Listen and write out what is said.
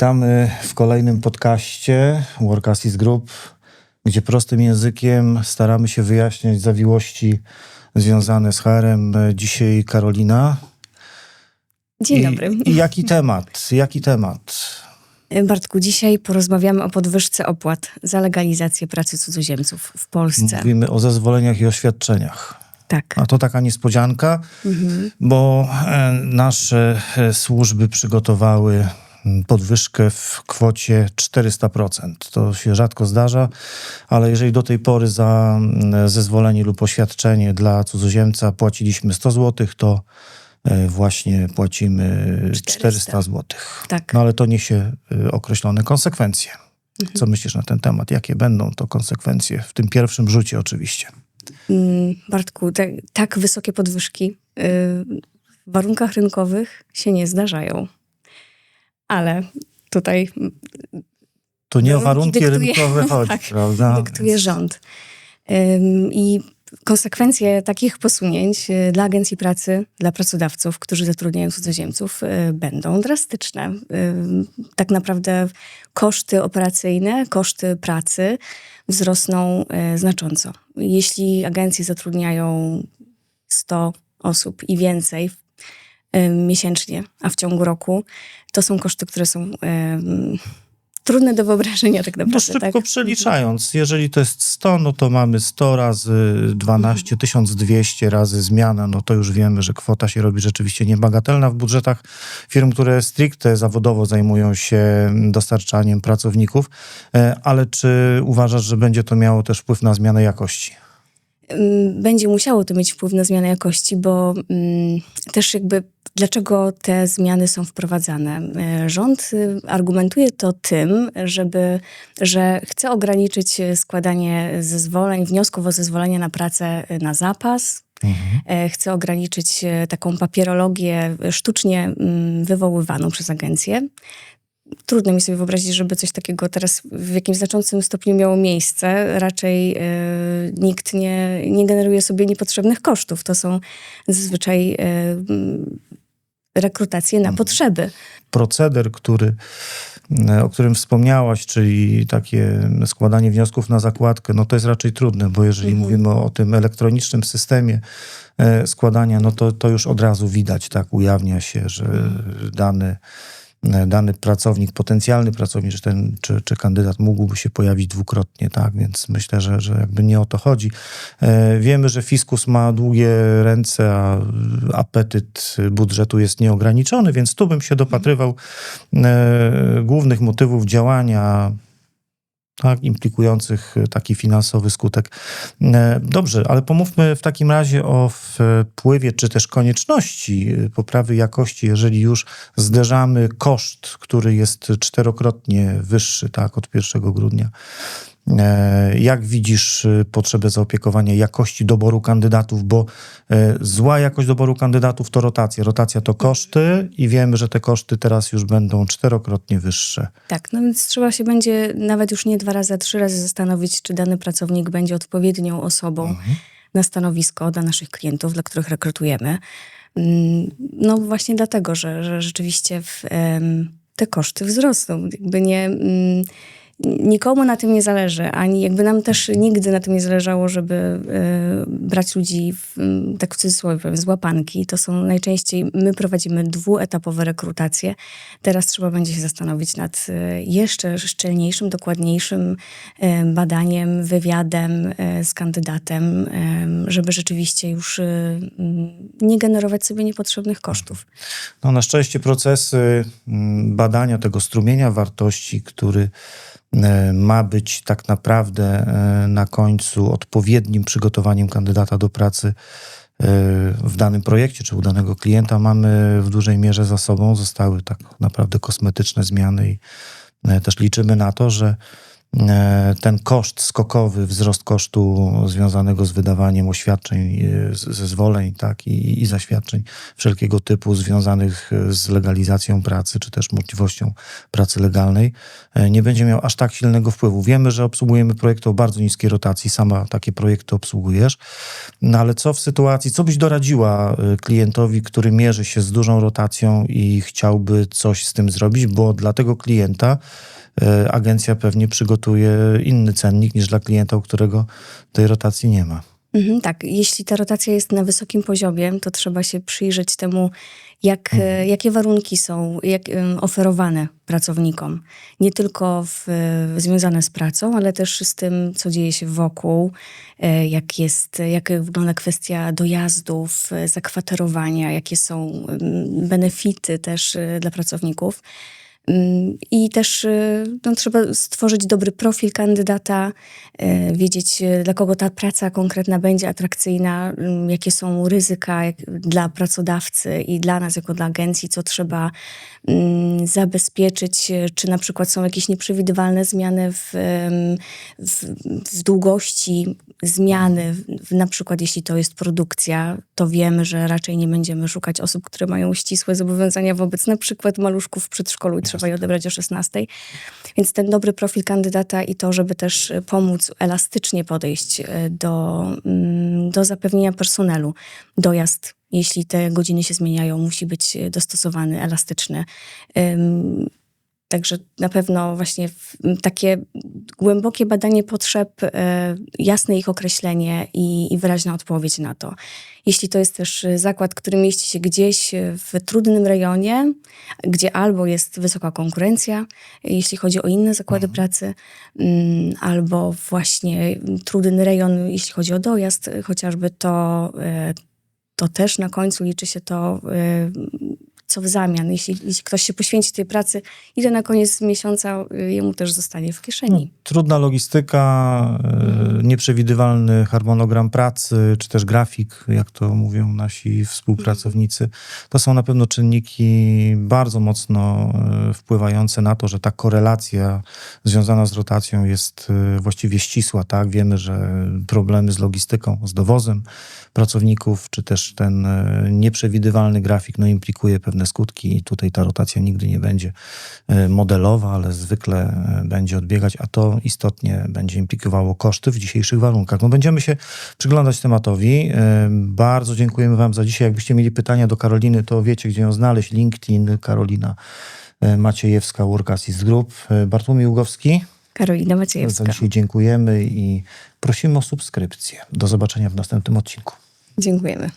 Witamy w kolejnym podcaście Work Assist Group, gdzie prostym językiem staramy się wyjaśniać zawiłości związane z HR-em. Dzisiaj Karolina. Dzień dobry. I jaki temat? Jaki temat? Bartku, dzisiaj porozmawiamy o podwyżce opłat za legalizację pracy cudzoziemców w Polsce. Mówimy o zezwoleniach i oświadczeniach. Tak. A to taka niespodzianka, bo e, nasze e, służby przygotowały podwyżkę w kwocie 400%. To się rzadko zdarza, ale jeżeli do tej pory za mm, zezwolenie lub oświadczenie dla cudzoziemca płaciliśmy 100 zł, to e, właśnie płacimy 400, 400 zł. Tak. No ale to niesie e, określone konsekwencje. Co myślisz na ten temat? Jakie będą to konsekwencje? W tym pierwszym rzucie oczywiście. Mm, Bartku, tak wysokie podwyżki y, w warunkach rynkowych się nie zdarzają. Ale tutaj To nie o Warunki warunki dyktuje- rynkowe chodzi, tak, prawda? dyktuje rząd. I konsekwencje takich posunięć y, dla agencji pracy, dla pracodawców, którzy zatrudniają cudzoziemców, y, będą drastyczne. Tak naprawdę koszty operacyjne, koszty pracy wzrosną y, znacząco. Jeśli agencje zatrudniają 100 osób i więcej miesięcznie, a w ciągu roku, to są koszty, które są trudne do wyobrażenia tak No naprawdę. szybko tak? przeliczając, jeżeli to jest 100, no to mamy 100 razy 12, 1200 razy zmiana, no to już wiemy, że kwota się robi rzeczywiście niebagatelna w budżetach firm, które stricte zawodowo zajmują się dostarczaniem pracowników. E, Ale czy uważasz, że będzie to miało też wpływ na zmianę jakości? Będzie musiało to mieć wpływ na zmianę jakości, bo ym, też jakby dlaczego te zmiany są wprowadzane? Y, Rząd y, argumentuje to tym, żeby, że chce ograniczyć y, składanie zezwoleń, wniosków o zezwolenie na pracę y, na zapas. E, Chce ograniczyć e, taką papierologię e, sztucznie mm, wywoływaną przez agencję. Trudno mi sobie wyobrazić, żeby coś takiego teraz w jakimś znaczącym stopniu miało miejsce. Raczej e, nikt nie, nie generuje sobie niepotrzebnych kosztów. To są zazwyczaj e, rekrutacje na potrzeby. proceder, który, e, o którym wspomniałaś, czyli takie składanie wniosków na zakładkę, no to jest raczej trudne, bo jeżeli mówimy o tym elektronicznym systemie e, składania, no to, to już od razu widać, tak, ujawnia się, że dany, dany pracownik, potencjalny pracownik, czy, ten, czy, czy kandydat mógłby się pojawić dwukrotnie, tak, więc myślę, że, że jakby nie o to chodzi. E, Wiemy, że fiskus ma długie ręce, a apetyt budżetu jest nieograniczony, więc tu bym się dopatrywał e, głównych motywów działania tak, implikujących taki finansowy skutek. E, Dobrze, ale pomówmy w takim razie o wpływie, czy też konieczności e, poprawy jakości, jeżeli już zderzamy koszt, który jest czterokrotnie wyższy tak, od 1 grudnia. E, Jak widzisz e, potrzebę zaopiekowania jakości doboru kandydatów, bo e, zła jakość doboru kandydatów to rotacja. Rotacja to koszty i wiemy, że te koszty teraz już będą czterokrotnie wyższe. Tak, no więc trzeba się będzie nawet już nie dwa razy, a trzy razy zastanowić, czy dany pracownik będzie odpowiednią osobą na stanowisko dla naszych klientów, dla których rekrutujemy. Mm, No właśnie dlatego, że, że rzeczywiście w, te koszty wzrosną. Jakby nie... Nikomu na tym nie zależy, ani jakby nam też nigdy na tym nie zależało, żeby e, brać ludzi, w, tak w cudzysłowie z łapanki. To są najczęściej, my prowadzimy dwuetapowe rekrutacje. Teraz trzeba będzie się zastanowić nad e, jeszcze szczelniejszym, dokładniejszym e, badaniem, wywiadem z kandydatem, żeby rzeczywiście już nie generować sobie niepotrzebnych kosztów. No, na szczęście procesy badania tego strumienia wartości, który ma być tak naprawdę e, na końcu odpowiednim przygotowaniem kandydata do pracy e, w danym projekcie czy u danego klienta, mamy w dużej mierze za sobą. Zostały tak naprawdę kosmetyczne zmiany i e, też liczymy na to, że e, ten koszt skokowy, wzrost kosztu związanego z wydawaniem oświadczeń, e, zezwoleń tak, i, i zaświadczeń wszelkiego typu związanych e, z legalizacją pracy, czy też możliwością pracy legalnej, e, nie będzie miał aż tak silnego wpływu. Wiemy, że obsługujemy projekty o bardzo niskiej rotacji, sama takie projekty obsługujesz, no ale co w sytuacji, co byś doradziła e, klientowi, który mierzy się z dużą rotacją i chciałby coś z tym zrobić, bo dla tego klienta e, agencja pewnie przygotuje inny cennik niż dla klienta, u którego tej rotacji nie ma. Mhm, tak, jeśli ta rotacja jest na wysokim poziomie, to trzeba się przyjrzeć temu, jak, e, jakie warunki są jak, em, oferowane pracownikom. Nie tylko w, e, związane z pracą, ale też z tym, co dzieje się wokół, e, jak, jest, jak wygląda kwestia dojazdów, e, zakwaterowania, jakie są em, benefity też e, dla pracowników. I też y, no, trzeba stworzyć dobry profil kandydata, y, wiedzieć, y, dla kogo ta praca konkretna będzie atrakcyjna, mm, jakie są ryzyka dla pracodawcy i dla nas, jako dla agencji, co trzeba mm, zabezpieczyć, czy na przykład są jakieś nieprzewidywalne zmiany w, w, w długości zmiany, w, na przykład jeśli to jest produkcja, to wiemy, że raczej nie będziemy szukać osób, które mają ścisłe zobowiązania wobec na przykład maluszków w przedszkolu i trzeba je odebrać o 16. Więc ten dobry profil kandydata i to, żeby też y, pomóc elastycznie podejść y, do, mm, do zapewnienia personelu. Dojazd, jeśli te godziny się zmieniają, musi być y, dostosowany, elastyczny. Także na pewno właśnie takie głębokie badanie potrzeb, e, jasne ich określenie i, i wyraźna odpowiedź na to. Jeśli to jest też zakład, który mieści się gdzieś w trudnym rejonie, gdzie albo jest wysoka konkurencja, jeśli chodzi o inne zakłady pracy, mm, albo właśnie trudny rejon, jeśli chodzi o dojazd, chociażby to, e, to też na końcu liczy się to, e, co w zamian. Jeśli, jeśli ktoś się poświęci tej pracy, ile na koniec miesiąca y, jemu też zostanie w kieszeni. Trudna logistyka, e, nieprzewidywalny harmonogram pracy, czy też grafik, jak to mówią nasi współpracownicy. To są na pewno czynniki bardzo mocno wpływające na to, że ta korelacja związana z rotacją jest właściwie ścisła. Tak? Wiemy, że problemy z logistyką, z dowozem pracowników, czy też ten e, nieprzewidywalny grafik no, implikuje pewne skutki i tutaj ta rotacja nigdy nie będzie e, modelowa, ale zwykle e, będzie odbiegać, a to istotnie będzie implikowało koszty w dzisiejszych warunkach. No, będziemy się przyglądać tematowi. Bardzo dziękujemy Wam za dzisiaj. Jakbyście mieli pytania do Karoliny, to wiecie, gdzie ją znaleźć. LinkedIn, Karolina Maciejewska, Workasis Group. E, Bartłomiej Ługowski. Karolina Za Maciejewska. dzisiaj dziękujemy i prosimy o subskrypcję. Do zobaczenia w następnym odcinku. Dziękujemy.